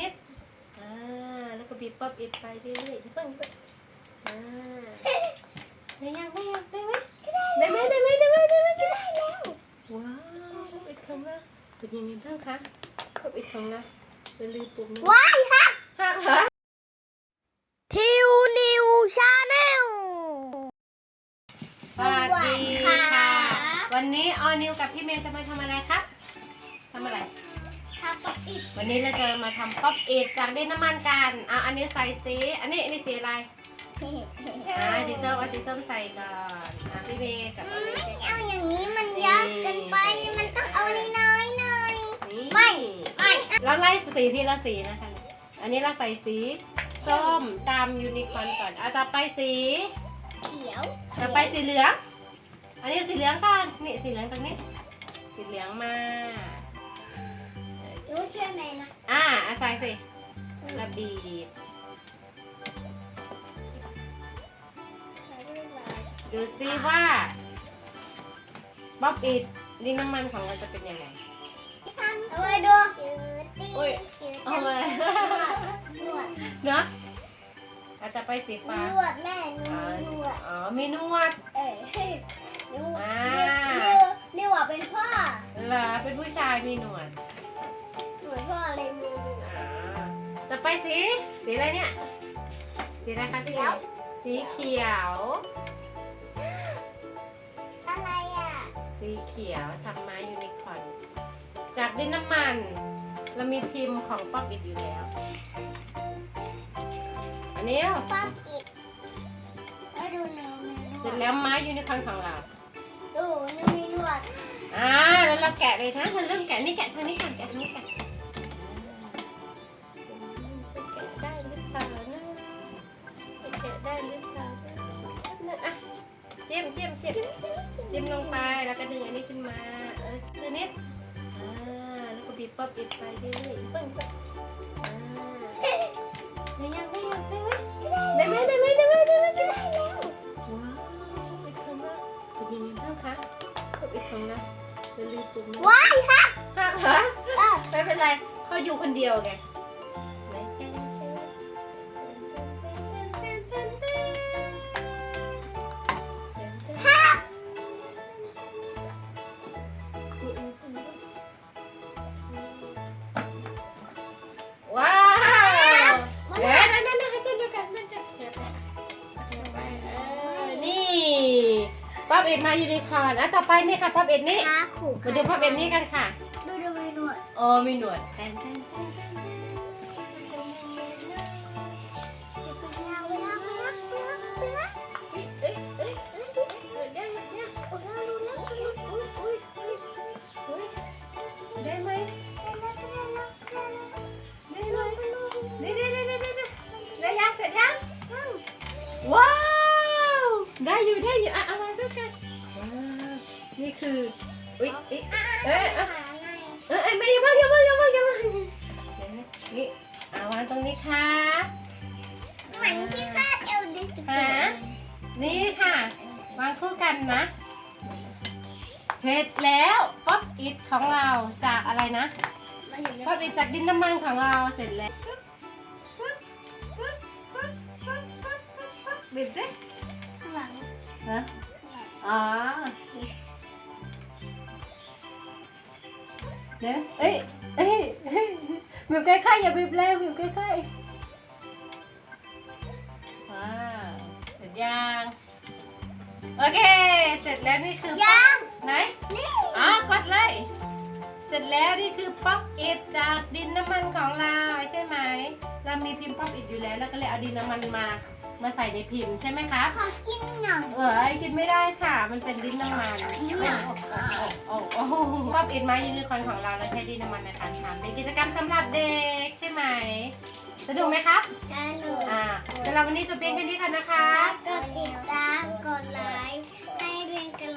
นิด อ่า แล้วก็บีบป๊อปอิดไปเรื่อยๆอย่เพิ่งอ่าเพิ่งอ่าได้ยังได้ยังได้ไหมได้ไหมได้ไหมได้ไหมได้ไหมได้แล้ว ว้าวป๊อปอิดของเราเป็นยังไงบ้างคะป๊อปอิดของเราเป็นลืมปุ่มว้ายค่ะหักเหรอทิวนิวชาแนลสวัสดีค่ะ วันนี้ออนิวกับพี่เมย์จะมาทำอะไรครับ วันนี้เราจะมาทำป๊อปเอิดจากดินน้ำมันกัน เอาอันนี้ใส่สีอันนี้อันนี้สีอะไร อ่าสีส้มเอาสีส้มใส่ก่อนอ่าพี่เมย์กับออนิวใส่ก่เอาอย่างนี้มันเยากเกินไป มันต้องเอาน้อยๆหน่อยนี่ไม่ไม่เราไล่สีทีละสีนะคะ อันนี้เราใส่สีส้มตามยูนิคอร์นก่อนเอาต่อไปสีเขียวต่อไปสีเหลือง อันนี้สีเหลืองก่อนนี่สีเหลืองตรงนี้ สีเหลืองมา รู้เชื่อไหมนะอ่าอาศัยสิระบีบดูซิว่า บ๊อบอิดดินน้ำมันของเราจะเป็นยังไง เอาไว้ดูอุ้ย เอาไปนวดเนาะอาจจะไปสีฟ้านวดแม่นอ๋อวดอ๋อมีนวด เอ้ยนวดอ่านวดเป็นพ่อเหรอเป็นผู้ชายมีหนวดหนวด พ่อเลยมืออ่าต่อไปสี สีอะไรเนี่ย สีอะไรคะที่สีเขียว อะไรอะ สีเขียวทำมายูนิคอร์นจากดินน้ำมัน เรามีพิมพ์ของป๊อปอิดอยู่แล้ว อันนี้ป๊อปอิดแล้วดูเนื้อมันนเสวร็ดจแล้วไม้ยูนิคอร์นของเราดูนี่มีนวดอ่าแล้วเราแกะเลยนะเราเริ่มแกะนี่แกะทางนี้ก่อนแกะทางนี้ จิ้มจิ้มจิ้มจิ้มลงไปแล้วก็ดึงอันนี้ขึ้นมา เออตัวนี้อ่าแล้วก็บีบป๊อปอิดไปเรื่อยๆเพิ่งอ่าได้ยังได้ยังได้ไหมได้ไหมได้ไหมได้ไหมได้ไหมได้ไหมแล้วว้าวเป็นคำว่าเป็นยังไงบ้างคะป๊อปอิดของเราเราลืมปุ่มนี้ว้ายค่ะหักเหรอเออไม่เป็นไรเขาอยู่คนเดียวไง ป๊อปเอ็ดมายูนิคอร์นอะต่อไปนี่ค่ะป๊อปเอ็ดนี่ขาขู่มาดูป๊อปเอ็ดนี่กันค่ะ ดูดูมีนวดโอ้มีหนวดแทนแทนแทนแทนแทนเอ้ยเอ้ยเอ้ยเอ้ยเอ้ยได้ไหมเนี่ยโอ้ยรู้แล้วรู้แล้วอุ้ยอุ้ยอุ้ยอุ้ยได้ไหมได้ไหมนี่นี่นี่นี่นี่ได้ยังเสร็จยังว้าว ได้อยู่ได้อยู่อะเอามา ด้วยกันว้าวนี่คืออุ้ยเอ้ยเอ้ยเอ้ยเอ้ยเอ้ยไม่อย่ามาอย่ามาอย่ามาอย่ามานี่เอาวางตรงนี้ค่ะเหมือนที่คาดเอลดิสฮะนี่ค่ะ วางคู่กันนะเสร็จแล้วป๊อปอิดของเราจากอะไรนะมาอยู่ในป๊อปอิดจากดินน้ำมันของเราเสร็จแล้วบีบสิข้างหลังฮะ อ๋อเดี๋ยวเอ้ยเอ้ยเอ้ยบีบใกล้ๆอย่าบีบแรงบีบใกล้ๆว้าวเสร็จยังโอเค เสร็จแล้วนี่คือยังไหนนี่อ๋อกดเลยเสร็จแล้วนี่คือป๊อปอิดจากดินน้ำมันของเราใช่ไหม เรามีพิมพ์ป๊อปอิดอยู่แล้วแล้วก็เลยเอาดินน้ำมันมา มาใส่ในพิมพ์ใช่ไหมคะ ขอกินหน่อยเออกินไม่ได้ค่ะ มันเป็นดินน้ำมันโอ้โหชอบอินไหมยูนิคอนของเราเราใช้ดินน้ำมันในการทำเป็นกิจกรรมสำหรับเด็กใช่ไหมสนุกไหมครับสนุกอ่าสำหรับวันนี้จบเพียงแค่นี้ค่ะนะคะ กดติดตาม กดไลค์ ให้เป็นกัง